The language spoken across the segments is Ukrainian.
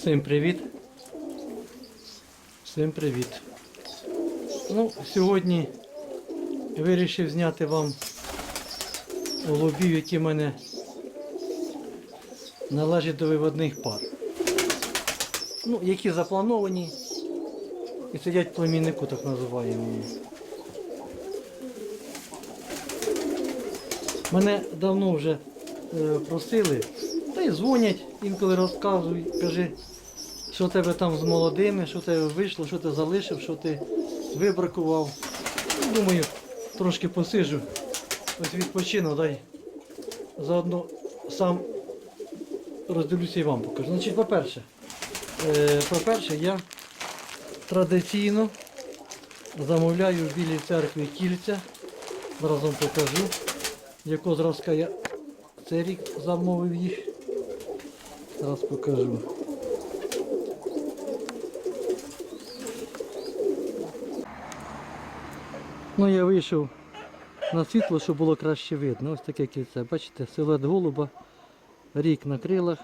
Всім привіт. Всім привіт. Ну, сьогодні вирішив зняти вам голубів, які в мене належать до виводних пар. Ну, які заплановані і сидять в племіннику, так називаємо. Мене давно вже е, просили, та й дзвонять, інколи розказують, кажи, що тебе там з молодими, що тебе вийшло, що ти залишив, що ти вибракував. Ну, Думаю, трошки посижу, ось відпочину, дай заодно сам роздивлюся і вам покажу. Значить, по-перше, е, по-перше, я традиційно замовляю в Білій церкві кільця. Зараз вам покажу, якого зразка я цей рік замовив їх. Зараз покажу. Ну, я вийшов на світло, щоб було краще видно. Ось таке кільце. Бачите, силует голуба, рік на крилах.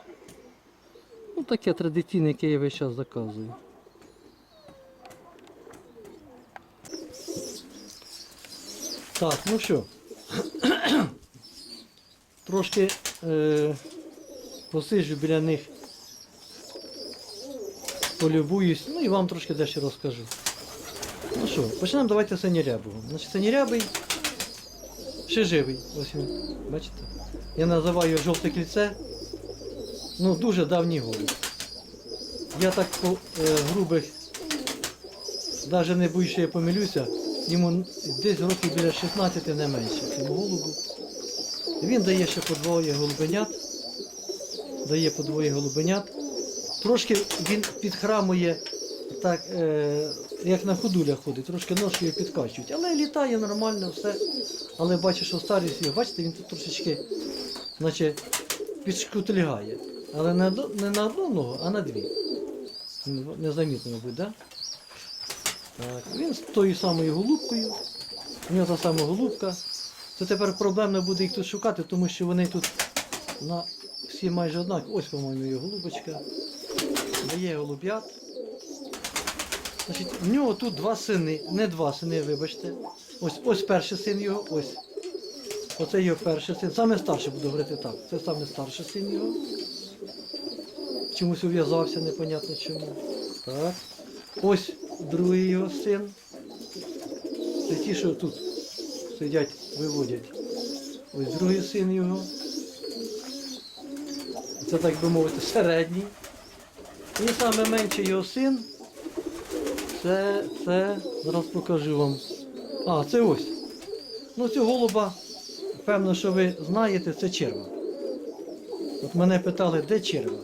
Ну, таке традиційне, яке я весь час заказую. Так, ну що, трошки е, посиджу біля них, полюбуюсь, ну і вам трошки дещо розкажу. Ну що, почнемо давайте синірябого. Значить, синірябий ще живий. Ось він, бачите? Я називаю його жовте кільце. Ну, дуже давній голуб. Я так по е, грубих, навіть не боюсь, що я помилюся, йому десь років біля 16 не менше цьому голубу. Він дає ще по двоє голубенят. Дає по двоє голубенят. Трошки він підхрамує, так, е, як на ходулях ходить, трошки ножкою підкачують. Але літає нормально, все. Але бачу, що старість його, бачите, він тут трошечки наче підшкутильгає. Але не, не на одну ногу, а на дві. Незамітно, мабуть, да? так? Він з тою самою голубкою. У нього та сама голубка. Це тепер проблемно буде їх тут шукати, тому що вони тут на всі майже однакові. Ось, по-моєму, його голубочка. Дає голуб'ят. Значить, в нього тут два сини, не два сини, вибачте. Ось, ось перший син його, ось. Оце його перший син. Саме старший буду говорити так. Це саме старший син його. Чомусь ув'язався, непонятно чому. Так. Ось другий його син. Це ті, що тут сидять, виводять. Ось другий син його. Це так би мовити, середній. І саме менший його син. Це, це, зараз покажу вам. А, це ось. Ну цього голуба, певно, що ви знаєте, це черва. От мене питали, де черва?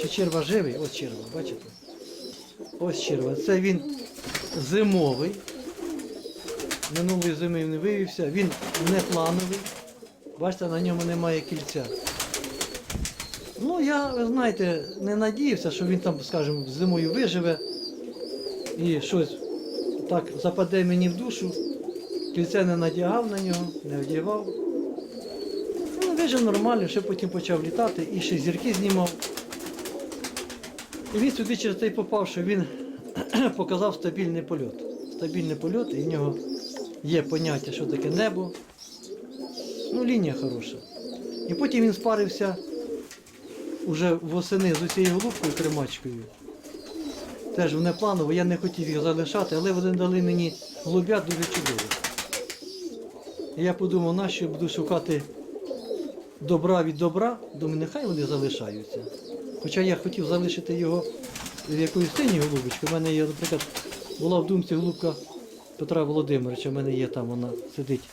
Чи черва живий? Ось черва, бачите? Ось черва. Це він зимовий. Минулої зими він не виявився, він не плановий. Бачите, на ньому немає кільця. Ну, я, ви знаєте, не надіявся, що він там, скажімо, зимою виживе і щось так западе мені в душу. Кільце не надягав на нього, не одягав. Ну, вижив нормально, ще потім почав літати і ще зірки знімав. І він сюди через те попав, що він показав стабільний польот. Стабільний польот, і в нього є поняття, що таке небо. Ну, лінія хороша. І потім він спарився уже восени з усією голубкою кремачкою. Теж вони планово, я не хотів їх залишати, але вони дали мені голубят дуже чудові. І я подумав, нащо буду шукати добра від добра, думаю, нехай вони залишаються. Хоча я хотів залишити його в якоїсь синій голубочки. У мене є, наприклад, була в думці голубка Петра Володимировича, у мене є там, вона сидить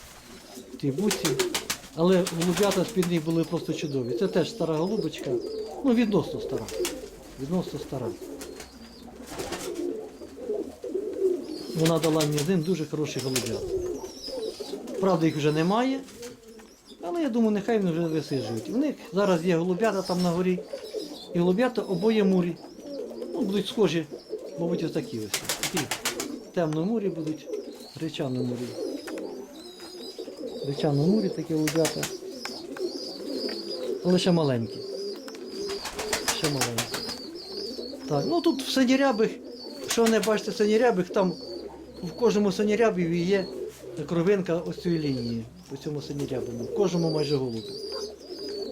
в тій буці. Але голуб'ята з-під них були просто чудові. Це теж стара голубочка, ну відносно стара. Відносно стара. Вона дала мені один дуже хороший голуб'ят. Правда, їх вже немає. Але я думаю, нехай вони вже висиджують. У них зараз є голуб'ята там на горі. І голуб'ята обоє мурі. Ну, будуть схожі, мабуть, ось такі ось. Такі темно-мурі будуть, гречано-мурі. Гречано-мурі такі голуб'ята. Але ще маленькі. Ще маленькі. Так, ну тут в синірябих, що не бачите синірябих, там в кожному синірябі є кровинка ось цієї лінії, по цьому синірябому, в кожному майже голубі.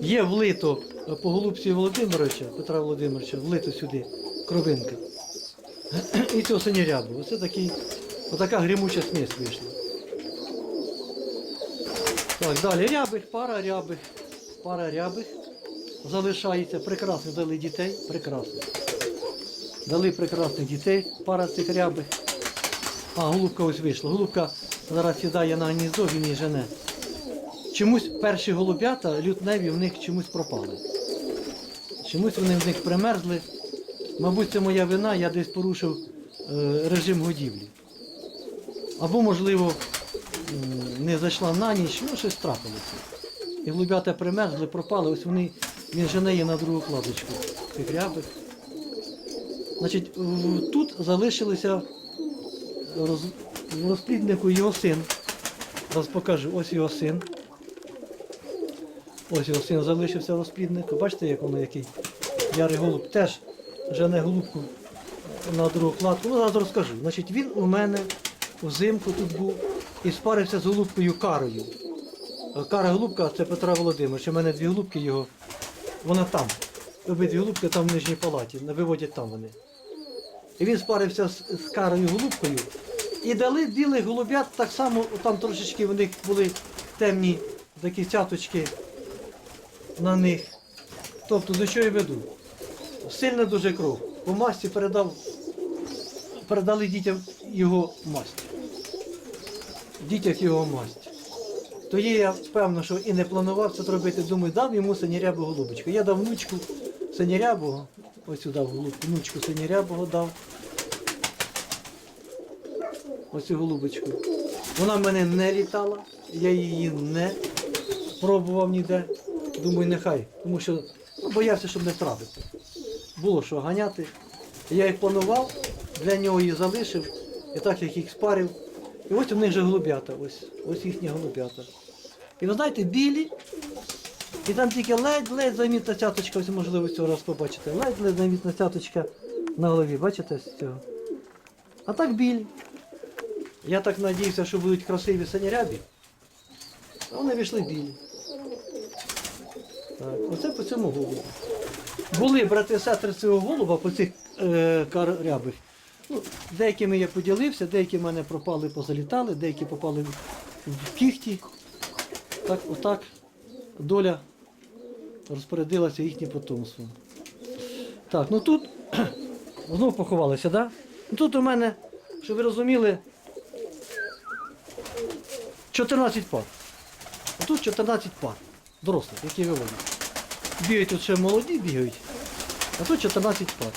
Є влито е, по голубці Володимировича, Петра Володимировича, влито сюди кровинка. І цього синірябу. Оце такий, отака гримуча смесь вийшла. Так, далі рябих, пара рябих, пара рябих залишається. Прекрасно дали дітей, прекрасно. Дали прекрасних дітей, пара цих рябих. А, голубка ось вийшла. Голубка зараз сідає на гніздо, він її жене. Чомусь перші голуб'ята, лютневі, в них чомусь пропали. Чомусь вони в них примерзли. Мабуть, це моя вина, я десь порушив е, режим годівлі. Або, можливо, не зайшла на ніч, ну щось трапилося. І голуб'ята примерзли, пропали, ось вони, він жене її на другу кладочку цих рябих. Значить, тут залишилися роз, розпліднику його син. Зараз покажу, ось його син. Ось його син залишився розпліднику. Бачите, як воно який ярий голуб. Теж жене голубку на другу кладку. Ну, зараз розкажу. Значить, він у мене взимку тут був і спарився з голубкою карою. Е, Кара голубка це Петра Володимировича. У мене дві голубки його. Вона там. Обидві голубки там в нижній палаті, виводять там вони. І він спарився з, з карою голубкою. І дали білих голубят так само, там трошечки в них були темні такі цяточки на них. Тобто, до чого я веду? Сильна дуже кров. По масті передав, передали дітям його масть. Дітях його масть. Тоді я певно, що і не планував це зробити. Думаю, дав йому синірябу голубочку. Я дав внучку синірябого, ось сюди голубку, внучку синірябого дав. Ось цю голубочку. Вона в мене не літала, я її не пробував ніде. Думаю, нехай. Тому що ну, боявся, щоб не втратити. Було що ганяти. Я їх планував, для нього її залишив, і так як їх спарив. І ось у них же голуб'ята, ось, ось їхні голуб'ята. І ви знаєте, білі, і там тільки ледь-ледь замітна цяточка, ось можливо цього раз побачите. Ледь-ледь замітна цяточка на голові, бачите з цього? А так білі. Я так надіявся, що будуть красиві санірябі. А вони вийшли білі. Так, оце по цьому голубу. Були брати сестри цього голуба по цих е, каррябих. Ну, деякими я поділився, деякі в мене пропали, позалітали, деякі попали в, кіхті. Так, отак доля розпорядилася їхнє потомство. Так, ну тут знову поховалися, так? Да? Ну, Тут у мене, щоб ви розуміли, 14 пар. А тут 14 пар. Дорослих, які виводять. Бігають тут ще молоді бігають, а тут 14 пар.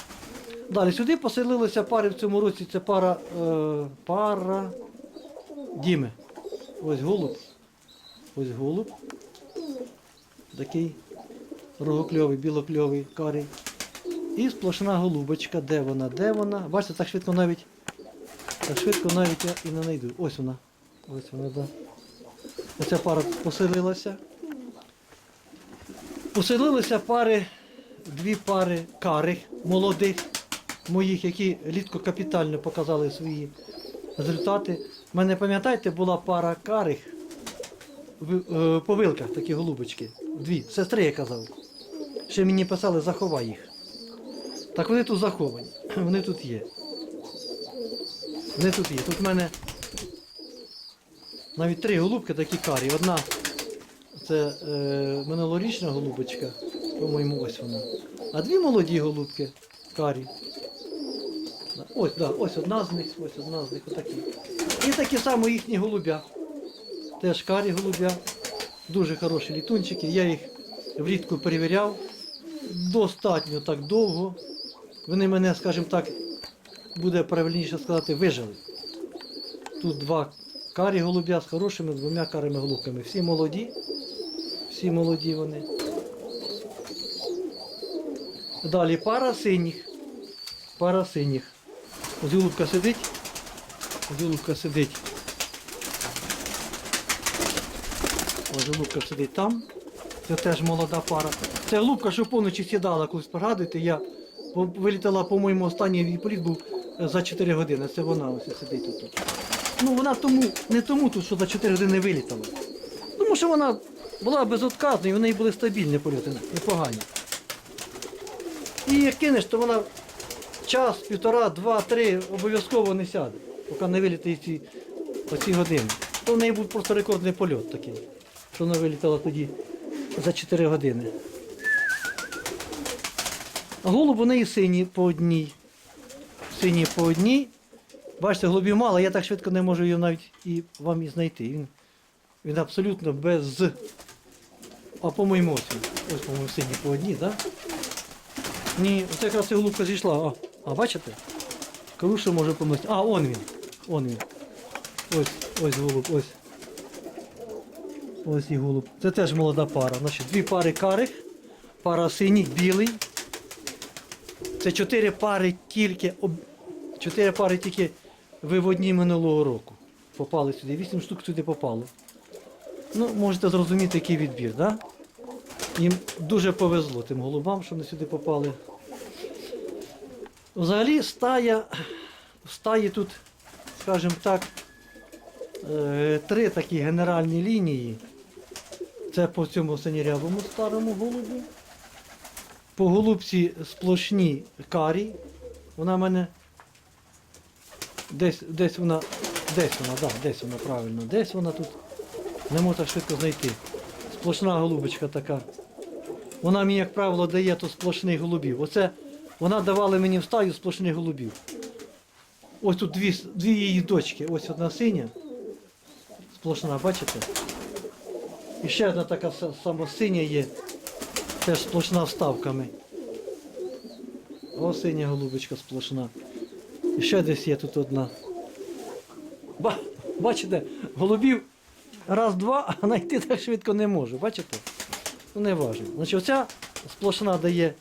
Далі сюди поселилися пари в цьому році. Це пара е, пара Діми. Ось голуб. Ось голуб. Такий рогокльовий, білокльовий, карий. І сплошна голубочка. Де вона? Де вона? Бачите, так швидко навіть. Так швидко навіть я і не знайду. Ось вона. Ось вона, да. Оця пара поселилася. Поселилися пари, дві пари карих молодих моїх, які рідко капітально показали свої результати. У мене, пам'ятаєте, була пара карих е, по вилках, такі голубочки. Дві. Сестри я казав. Ще мені писали, заховай їх. Так вони тут заховані. Вони тут є. Вони тут є. Тут в мене навіть три голубки такі карі. Одна це е, минулорічна голубочка, по-моєму, ось вона. А дві молоді голубки карі. Ось, да, ось одна з них, ось одна з них, отакі. І такі само їхні голубя. Теж карі голубя. Дуже хороші літунчики. Я їх влітку перевіряв. Достатньо так довго. Вони мене, скажімо так, буде правильніше сказати, вижили. Тут два карі голубя з хорошими двома карими голубками. Всі молоді. Всі молоді вони. Далі пара синіх. Пара синіх. Ось сидить. Ось сидить. Ось сидить там. Це теж молода пара. Це голубка, що поночі сідала, колись пригадуєте, я Вилітала, по-моєму, останній її політ був е, за 4 години. Це вона ось сидить тут. Ну вона тому, не тому, що за 4 години вилітала. Тому що вона була безотказна і в неї були стабільні польоти, непогані. І як кинеш, то вона час, півтора, два, три обов'язково не сяде, поки не вилітає ці оці години. То в неї був просто рекордний польот такий, що вона вилітала тоді за 4 години. А голуб у неї синій по одній. Синій по одній. Бачите, голубів мало, я так швидко не можу його навіть і вам і знайти. Він, він абсолютно без. А по-моєму ось. По-моєму, синій по одній, так? Да? Ні, оце якраз і голубка зійшла. А, а бачите? Кажу, може помилитися. А, он він. Он він. Ось, ось голуб, ось. Ось і голуб. Це теж молода пара. Значить, дві пари карих, пара синій, білий. Це чотири пари тільки. Чотири пари тільки виводні минулого року. Попали сюди. Вісім штук сюди попало. Ну, можете зрозуміти, який відбір? Да? Їм дуже повезло тим голубам, що вони сюди попали. Взагалі стая, стаї тут, скажімо так, е, три такі генеральні лінії. Це по цьому синірявому старому голубу. По голубці сплошні карі. Вона в мене десь, десь вона, десь вона, да, десь вона правильно, десь вона тут. Не можу так швидко знайти. Сплошна голубочка така. Вона мені, як правило, дає то сплошних голубів. Оце вона давала мені в стаю сплошних голубів. Ось тут дві, дві її дочки. Ось одна синя. Сплошна, бачите? І ще одна така сама синя є. Теж сплошна вставками. О, синя голубочка сплошна. І ще десь є тут одна. Ба, бачите, голубів раз-два, а знайти так швидко не можу. Бачите? Ну не важно. Значить, оця сплошна дає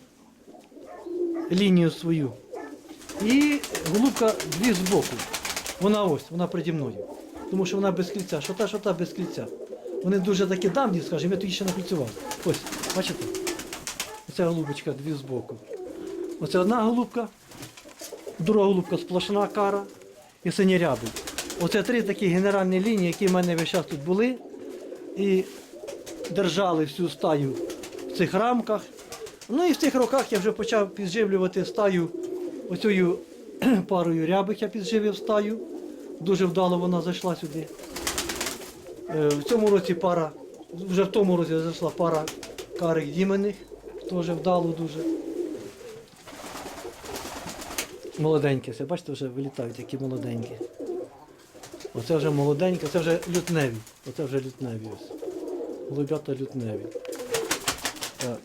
лінію свою. І голубка дві збоку. Вона ось, вона переді мною. Тому що вона без кільця. Що та, що та без кільця. Вони дуже такі давні, скажімо, я тоді ще не працював. Ось, бачите? Оця голубочка дві збоку. Оце одна голубка, друга голубка сплошна кара і синірябий. Оце три такі генеральні лінії, які в мене весь час тут були. І держали всю стаю в цих рамках. Ну і в цих роках я вже почав підживлювати стаю оцею парою рябих я підживив стаю. Дуже вдало вона зайшла сюди. Е, В цьому році пара, вже в тому році зайшла пара карих дімених, теж вдало дуже. Молоденькі, все, бачите, вже вилітають які молоденькі. Оце вже молоденьке, це вже лютневі. Оце вже лютневі ось. Голубята лютневі. Так.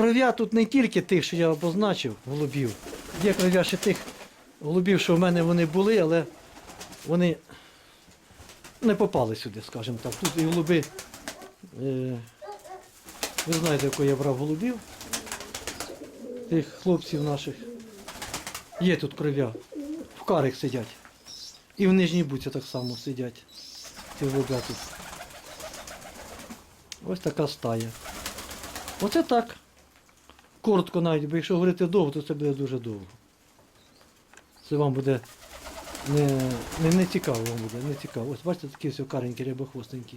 Кров'я тут не тільки тих, що я обозначив, голубів. Є кров'я ще тих голубів, що в мене вони були, але вони не попали сюди, скажімо так. Тут і голуби. Е, ви знаєте, яку я брав голубів. Тих хлопців наших. Є тут кров'я. В карих сидять. І в нижній буці так само сидять. Ці голубята. Ось така стая. Оце так. Коротко навіть, бо якщо говорити довго, то це буде дуже довго. Це вам буде не, не, не цікаво вам буде, не цікаво. Ось бачите, такі все каренькі, рябохвостенькі.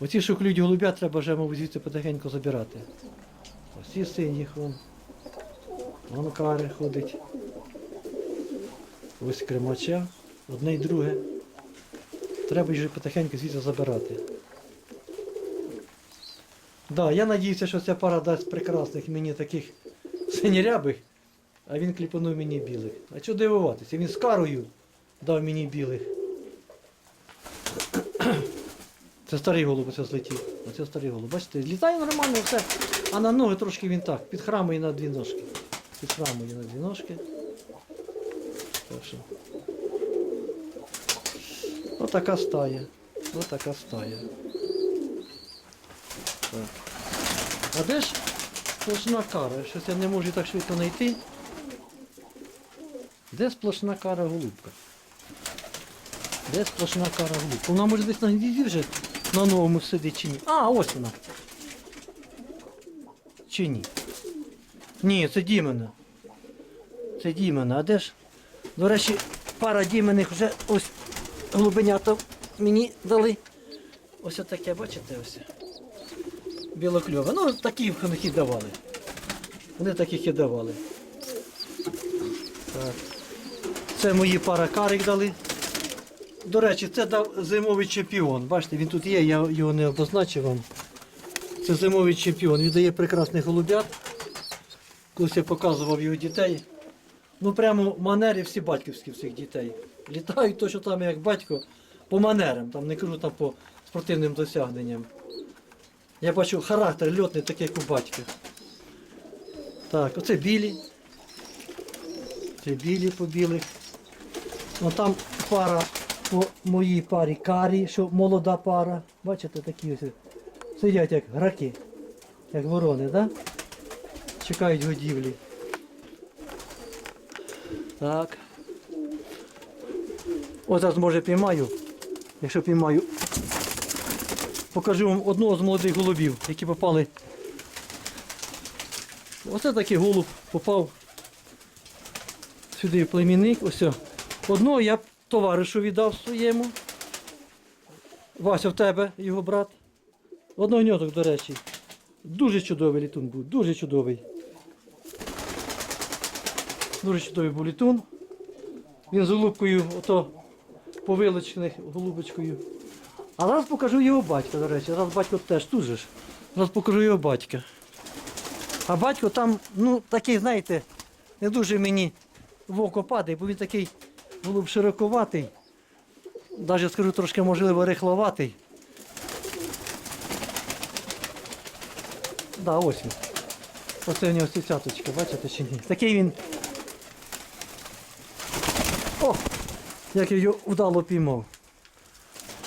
Оці, що клюють голубя, треба вже, мабуть, звідси потихеньку забирати. Ось ці синіх вон. Вон кари ходить. Ось кремача, одне й друге. Треба вже потихеньку звідси забирати. Да, я надіюся, що ця пара дасть прекрасних мені таких синірябих, а він кліпанув мені білих. А чого дивуватися? Він з карою дав мені білих. Це старий голуб, оце злетів. Оце старий голуб. Бачите, літає нормально все, а на ноги трошки він так, підхрамує на дві ножки. Підхрамує на дві ножки. Так що. Отака стая. Отака стая. А де ж сплошна кара? Щось я не можу так швидко знайти. Де сплошна кара голубка? Де сплошна кара голубка? Вона може десь на гнізді вже на новому сидить чи ні. А, ось вона. Чи ні? Ні, це Дімена. Це Дімена. А де ж? До речі, пара Дімених вже ось голубенята мені дали. Ось таке, бачите, ось. Білокльове. Ну, такі їх і давали. Вони таких і давали. Так. Це мої пара карик дали. До речі, це дав зимовий чемпіон. Бачите, він тут є, я його не обозначив вам. Це зимовий чемпіон. Він дає прекрасних голубят. Колись я показував його дітей. Ну прямо манери всі батьківські всіх дітей. Літають то, що там як батько, по манерам, там не кажу там по спортивним досягненням. Я бачу характер льотний такий, як у батька. Так, оце білі. Це білі по білих. Ну там пара по моїй парі карі, що молода пара. Бачите, такі ось сидять як граки, як ворони, да? Чекають годівлі. Так. Ось зараз може піймаю. Якщо піймаю. Покажу вам одного з молодих голубів, які попали. Оце такий голуб попав сюди племінник. Ось. Одного я товаришу віддав своєму. Вася в тебе, його брат. Одногньоток, до речі. Дуже чудовий літун був, дуже чудовий. Дуже чудовий був літун. Він з голубкою, ото повилочених голубочкою. А зараз покажу його батька, до речі. Зараз батько теж тут же ж. Зараз покажу його батька. А батько там, ну, такий, знаєте, не дуже мені в око падає, бо він такий голуб широковатий. Навіть скажу трошки, можливо, рихловатий. Да, ось він. Оце в нього цяточка, бачите чи ні? Такий він. О! Як я його вдало піймав.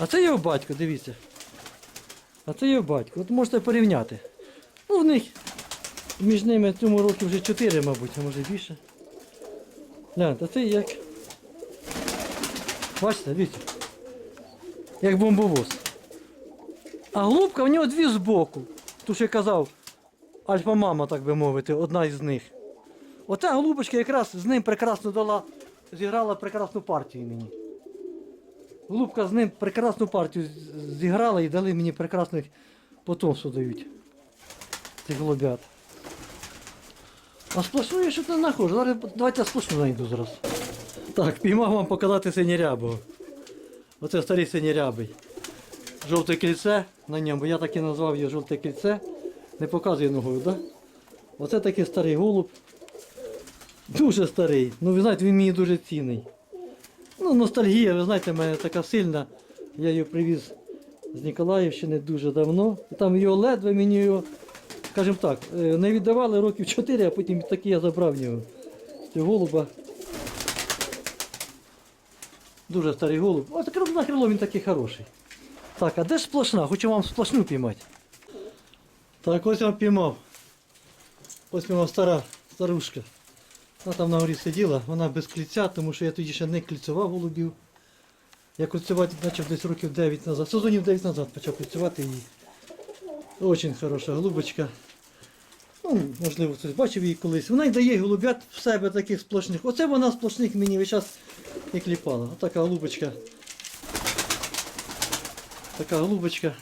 А це його батько, дивіться. А це його батько. От можете порівняти. Ну, в них між ними цьому році вже 4, мабуть, а може більше. Гляньте, це як. Бачите, дивіться. Як бомбовоз. А голубка в нього дві збоку. Ту, що я казав, альфа-мама, так би мовити, одна із них. Оця голубочка якраз з ним прекрасно дала, зіграла прекрасну партію мені. Голубка з ним прекрасну партію зіграла і дали мені прекрасних потомство дають. Цих голубят. А сплошну я щось не знаходжу. Зараз давайте сплошну знайду зараз. Так, піймав вам показати синірябого. Оце старий синірябий. Жовте кільце на ньому, я так і назвав його жовте кільце. Не показує ногою, так? Да? Оце такий старий голуб. Дуже старий. Ну ви знаєте, він мені дуже цінний. Ну, ностальгія, ви знаєте, в мене така сильна. Я його привіз з Ніколаївщини дуже давно. Там його ледве мені його, скажімо так, е, не віддавали років 4, а потім таки я забрав його. Цього голуба. Дуже старий голуб. Ось таке на крило він такий хороший. Так, а де ж сплошна? Хочу вам сплошну піймати. Так, ось я піймав. Ось піймав стара старушка. Вона там на горі сиділа, вона без кліця, тому що я тоді ще не кліцював голубів. Я кліцювати почав десь років 9 назад. Сезонів 9 назад почав кліцювати її. Дуже хороша голубочка. Ну, можливо, хтось бачив її колись. Вона й дає голубят в себе таких сплошних. Оце вона сплошних мені весь час і кліпала. Отака голубочка. Така голубочка.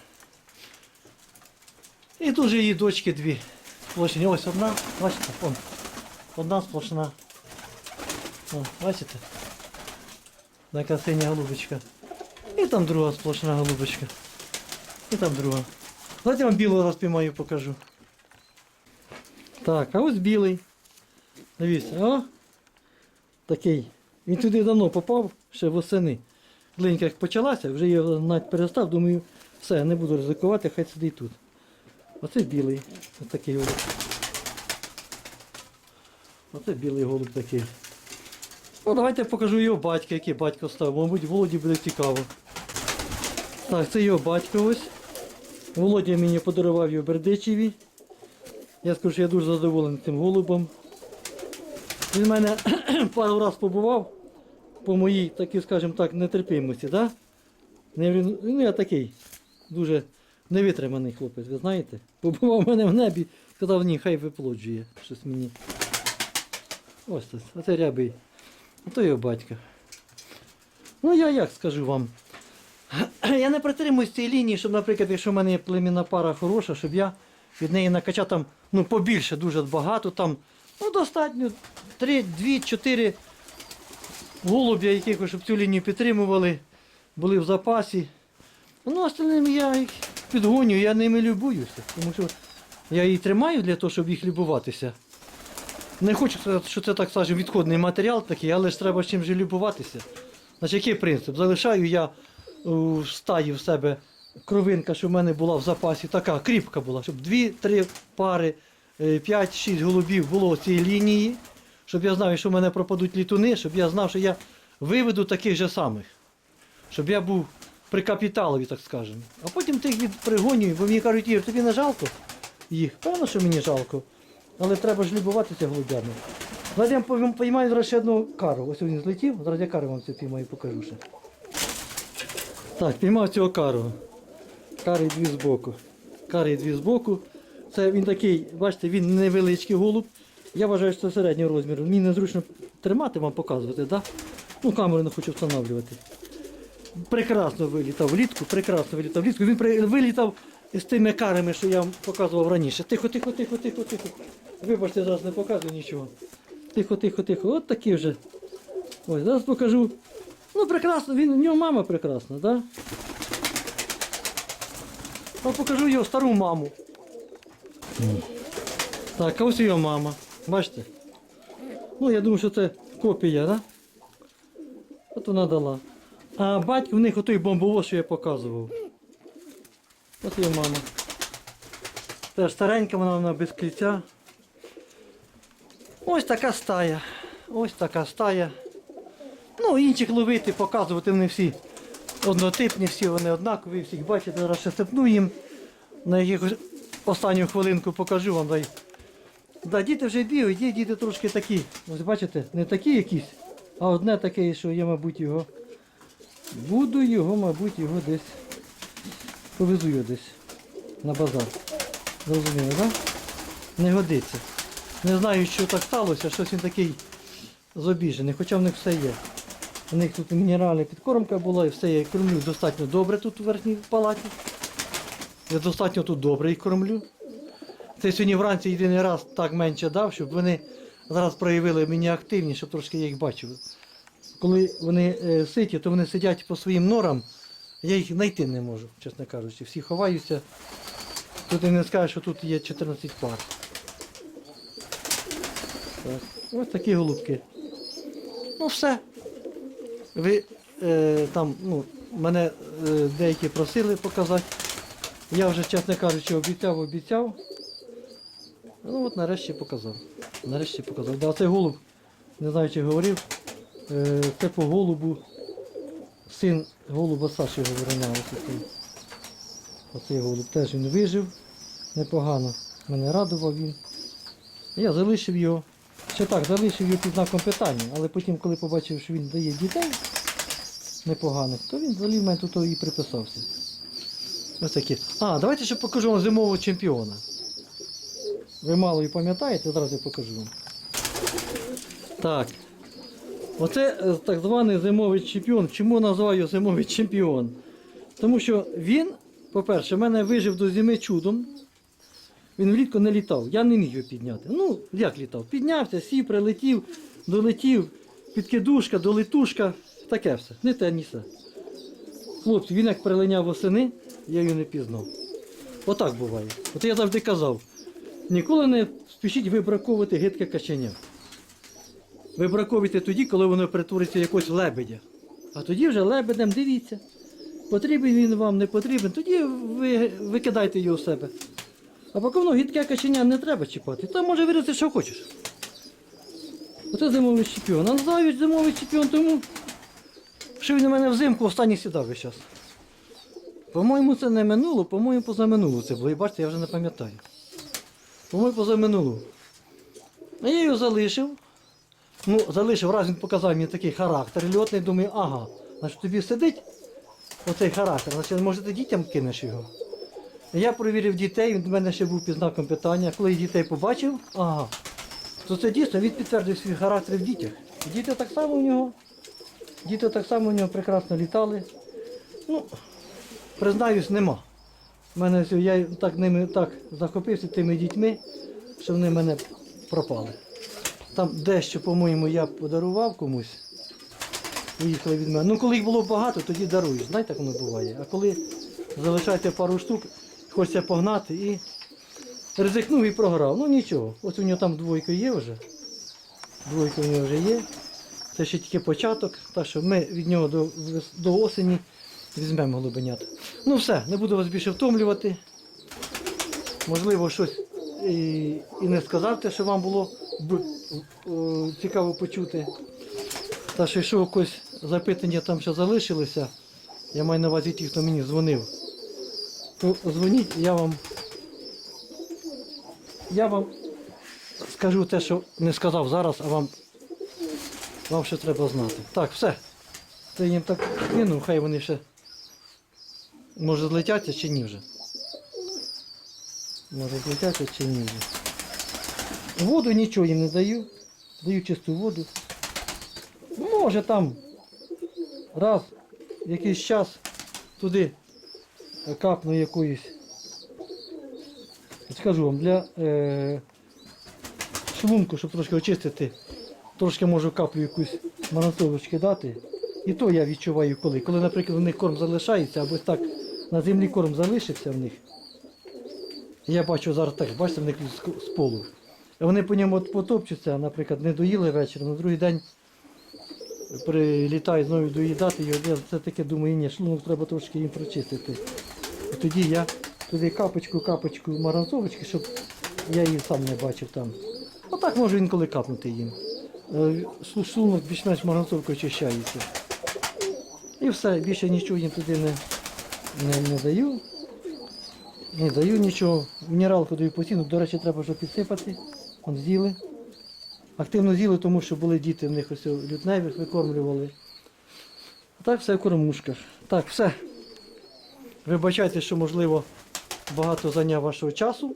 І тут же її дочки дві. Сплошні. Ось одна, бачите, вон. Одна сплошна. О, бачите? Така синя голубочка. І там друга сплошна голубочка. І там друга. Давайте я вам білого зараз покажу. Так, а ось білий. Дивіться, о! Такий. Він туди давно попав, ще восени. Глинька як почалася, вже я навіть перестав, думаю, все, не буду ризикувати, хай сидить тут. Оце білий. Ось такий голуб. Оце білий голуб такий. Ну, давайте я покажу його батька, який батько став. Мабуть, Володі буде цікаво. Так, це його батько ось. Володя мені подарував його Бердичеві. Я скажу, що я дуже задоволений цим голубом. Він в мене пару разів побував по моїй, такій, скажімо так, нетерпимості, да? Ну я такий. дуже невитриманий хлопець, ви знаєте? Побував в мене в небі, сказав, ні, хай виплоджує щось мені. Ось це, оце рябий. А то його батька. Ну я як скажу вам. Я не притримуюсь цієї лінії, щоб, наприклад, якщо в мене є племінна пара хороша, щоб я від неї накачав там ну, побільше, дуже багато, там, ну достатньо 3, 2, 4 голубя, яких, щоб цю лінію підтримували, були в запасі. Ну, остальним я їх підгоню, я ними любуюся. Тому що я її тримаю для того, щоб їх любуватися. Не хочу сказати, що це так скажемо, відходний матеріал такий, але ж треба чим же любуватися. Значить, який принцип? Залишаю я у стаї в себе кровинка, що в мене була в запасі, така кріпка була, щоб 2-3 пари, 5-6 голубів було цієї лінії, щоб я знав, що в мене пропадуть літуни, щоб я знав, що я виведу таких же самих. Щоб я був при капіталові, так скажемо. А потім тих від пригонюю, бо мені кажуть, Ігор, тобі не жалко їх. Певно, що мені жалко. Але треба ж любуватися голубями. Зараз я поймаю зараз ще одну кару. Ось він злетів, зараз я кару вам цю піймаю покажу ще. Так, піймав цього кару. Кари дві збоку. Кари дві збоку. Це він такий, бачите, він невеличкий голуб. Я вважаю, що це середнього розміру. Мені незручно тримати, вам показувати, да? Ну, камеру не хочу встановлювати. Прекрасно вилітав влітку, прекрасно вилітав влітку. Він вилітав з тими карами, що я вам показував раніше. Тихо, тихо, тихо, тихо, тихо. Вибачте, зараз не показую нічого. Тихо, тихо, тихо. От такі вже. Ось, зараз покажу. Ну, прекрасно, він, у нього мама прекрасна, так? Да? Покажу його стару маму. Так, а ось його мама. Бачите? Ну, я думаю, що це копія, так? Да? От вона дала. А батько в них отой бомбовоз, що я показував. От його мама. Теж старенька вона, вона без кліця. Ось така стая. Ось така стая. Ну, інших ловити, показувати вони всі однотипні, всі вони однакові, всіх бачите, зараз ще степну їм. На якихось останню хвилинку покажу вам. Дай. Да, діти вже бігають, є діти трошки такі. Ось бачите, не такі якісь, а одне таке, що я, мабуть, його. Буду його, мабуть, його десь. Повезу його десь на базар. Зрозуміло, так? Да? Не годиться. Не знаю, що так сталося, щось він такий зобіжений, хоча в них все є. У них тут мінеральна підкормка була і все я їх кормлю достатньо добре тут у верхній палаті. Я достатньо тут добре їх кормлю. Це сьогодні вранці єдиний раз так менше дав, щоб вони зараз проявили мені активність, щоб трошки я їх бачив. Коли вони е, ситі, то вони сидять по своїм норам, я їх знайти не можу, чесно кажучи. Всі ховаються. Тут і не скажеш, що тут є 14 пар. Так. Ось такі голубки. Ну все. Ви е, там, ну, мене е, деякі просили показати. Я вже, чесно кажучи, обіцяв, обіцяв. Ну от нарешті показав. Нарешті показав. Да, цей голуб, не знаю, чи говорив, е, це по голубу, син голуба Саші Говорина. Ось. Оцей голуб теж він вижив непогано. Мене радував він. Я залишив його. Ще так, залишив його під знаком питання, але потім, коли побачив, що він дає дітей непоганих, то він взагалі в мене тут і приписався. Ось такі. А, давайте ще покажу вам зимового чемпіона. Ви мало і пам'ятаєте, зараз я покажу вам. Так. Оце е, так званий зимовий чемпіон. Чому називаю зимовий чемпіон? Тому що він, по-перше, в мене вижив до зими чудом. Він влітку не літав, я не міг його підняти. Ну, як літав? Піднявся, сів, прилетів, долетів, підкидушка, долетушка, таке все. Не те, ні все. Хлопці, він як перелиняв восени, я його не пізнав. Отак буває. От я завжди казав, ніколи не спішіть вибраковувати гидке каченя. Вибраковуйте тоді, коли воно перетвориться в лебедя. А тоді вже лебедем дивіться. Потрібен він вам, не потрібен, тоді ви викидайте його з себе. А поки воно гидке каченя не треба чіпати, там може вирости, що хочеш. Оце зимовий чемпіон. А називають зимовий чемпіон тому, що він у мене взимку останній сідав весь час. По-моєму, це не минуло, по-моєму, позаминуло це було. І бачите, я вже не пам'ятаю. По-моєму, позаминуло. А я його залишив. Ну, залишив, раз він показав мені такий характер льотний, думаю, ага, значить тобі сидить оцей характер. Значить, може ти дітям кинеш його. Я перевірив дітей, він до мене ще був під знаком питання. Коли я дітей побачив, ага, то це дійсно він підтвердив свій характер в дітях. Діти так само у нього. Діти так само у нього прекрасно літали. Ну, признаюсь, нема. Мене я так ними так захопився тими дітьми, що вони в мене пропали. Там дещо, по-моєму, я подарував комусь. Виїхали від мене. Ну, коли їх було багато, тоді даруєш. Знаєте, як воно буває. А коли залишаєте пару штук, хочеться погнати і ризикнув і програв. Ну нічого. Ось у нього там двойка є вже. Двойка у нього вже є. Це ще тільки початок, так що ми від нього до, до осені візьмемо голубенят. Ну все, не буду вас більше втомлювати. Можливо, щось і, і не сказав те, що вам було б е, цікаво почути. Та що якщо якось запитання там ще залишилися, я маю на увазі ті, хто мені дзвонив, то дзвоніть, я вам. Я вам скажу те, що не сказав зараз, а вам, вам ще треба знати. Так, все. Це їм так кину, хай вони ще може злетяться чи ні вже. Може злетяться чи ні вже. Воду нічого їм не даю. Даю чисту воду. Може там раз якийсь час туди капну якоюсь. Скажу вам, для е, шлунку, щоб трошки очистити, трошки можу каплю якусь маранцовочки дати. І то я відчуваю коли. Коли, наприклад, у них корм залишається, або так на землі корм залишився в них. Я бачу зараз так, бачите, в них з- полу. Вони по ньому потопчуться, наприклад, не доїли вечір, на другий день прилітають знову доїдати його. Я це таке думаю, ні, шлунок треба трошки їм прочистити. І тоді я туди капочку, капочку маранцовочки, щоб я її сам не бачив там. А так можу інколи капнути їм. Е, Шлунок більш-менш маранцовкою очищається. І все, більше нічого їм туди не, не, не даю. Не даю нічого. Мінералку даю постійно. До речі, треба вже підсипати. От з'їли. Активно з'їли, тому що були діти, в них ось лютневих викормлювали. А так все в кормушках. Так, все. Вибачайте, що можливо багато зайняв вашого часу.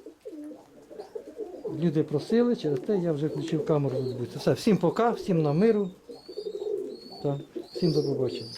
Люди просили, через те я вже включив камеру. Все, всім пока, всім на миру. Та всім до побачення.